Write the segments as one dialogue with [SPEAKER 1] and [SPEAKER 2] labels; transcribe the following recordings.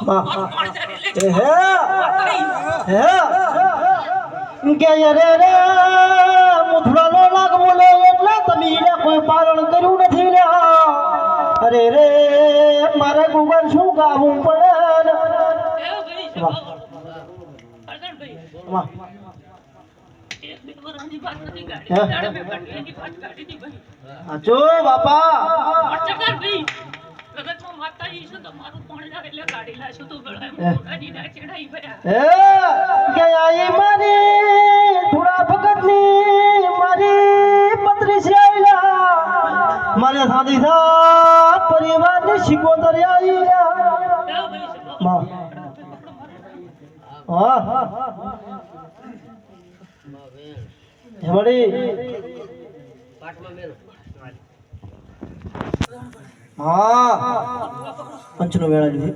[SPEAKER 1] કે અરે રે મુથડાનો લાગ બોલે એટલે તમે એને કોઈ પાલન કર્યું નથી લે અરે રે મારે ગુગલ શું ગાવું પડે ને વાહ વાહ હાચો બાપા હે. કે આઈ મારી થોડા ભગતની મારી પત્રી છે આઈલા મારે સાદી સા પરિવારની શિકોતર આઈલા માં હા હેમડી હા. પંચનો વેળા લીધી.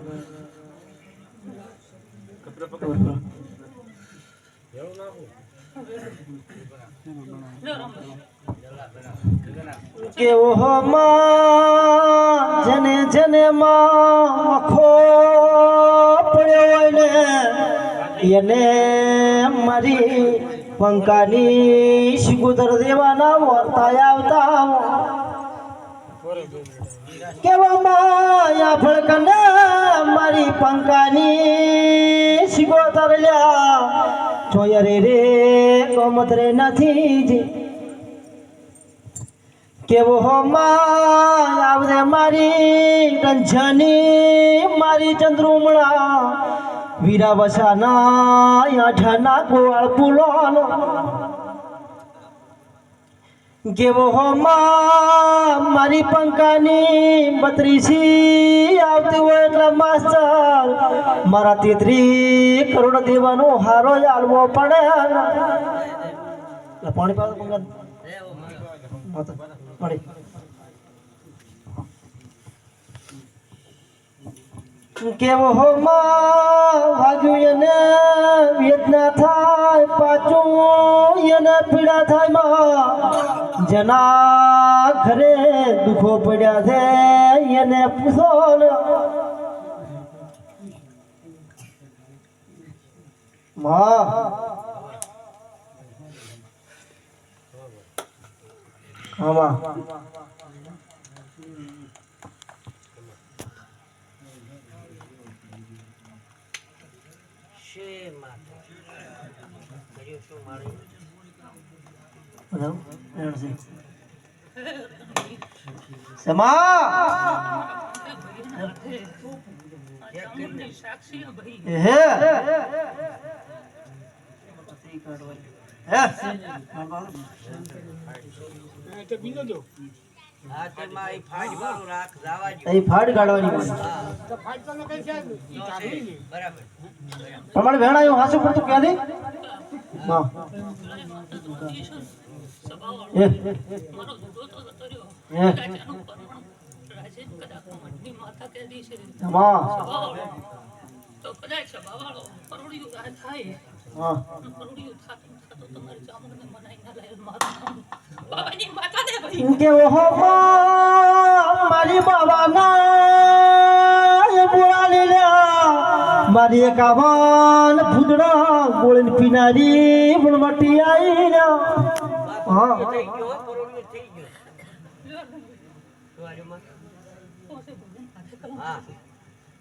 [SPEAKER 1] કે ઓહો માં જને જને માં આખો પડ્યો ને એને મારી પંકાની શિગુદર દેવાના વર્તા આવતા. કેવા માયા ફળકને મારી પંકાની શિગોતર તરલ્યા. જોય રે રે કોમત રે નથી જી. કેવો હો માં આવદે મારી કંછની મારી ચંદ્રુમણા. વીરા વસાના, યાઠાના ગોળ પુલોનો કેવો હોમાં મારી પંકાની બત્રીસી આવતી હોય એટલે માસ્તર? મારા તેત્રી કરોડ દેવાનો હારો આલવો પડે પાણી પાવ પાણી. કેવો હો પીડા થાયમાં. જેના ઘરે દુખો પડ્યા છે એને પૂછો માં. આમાં સમા! હે ફાડ કાઢવાની હોય તમારે વેણા પડતું ક્યાંથી?
[SPEAKER 2] તો કદાચ સભાવાળો કરોડિયું થાય કરોડિયું થાતું થાતું તમારી ચામુંડને મનાઈ ના માતા
[SPEAKER 1] કે ઓહો મારી બાબાના મારી એક આવાન ફૂદડા ગોળીને પીનારી વણવટી આઈ લ્યા હા.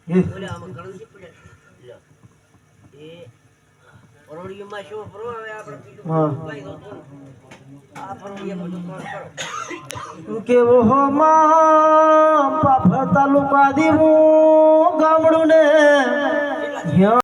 [SPEAKER 3] બીજું
[SPEAKER 1] હા. માં? પાફર તાલુકા દીવું ગામડું ને Yeah.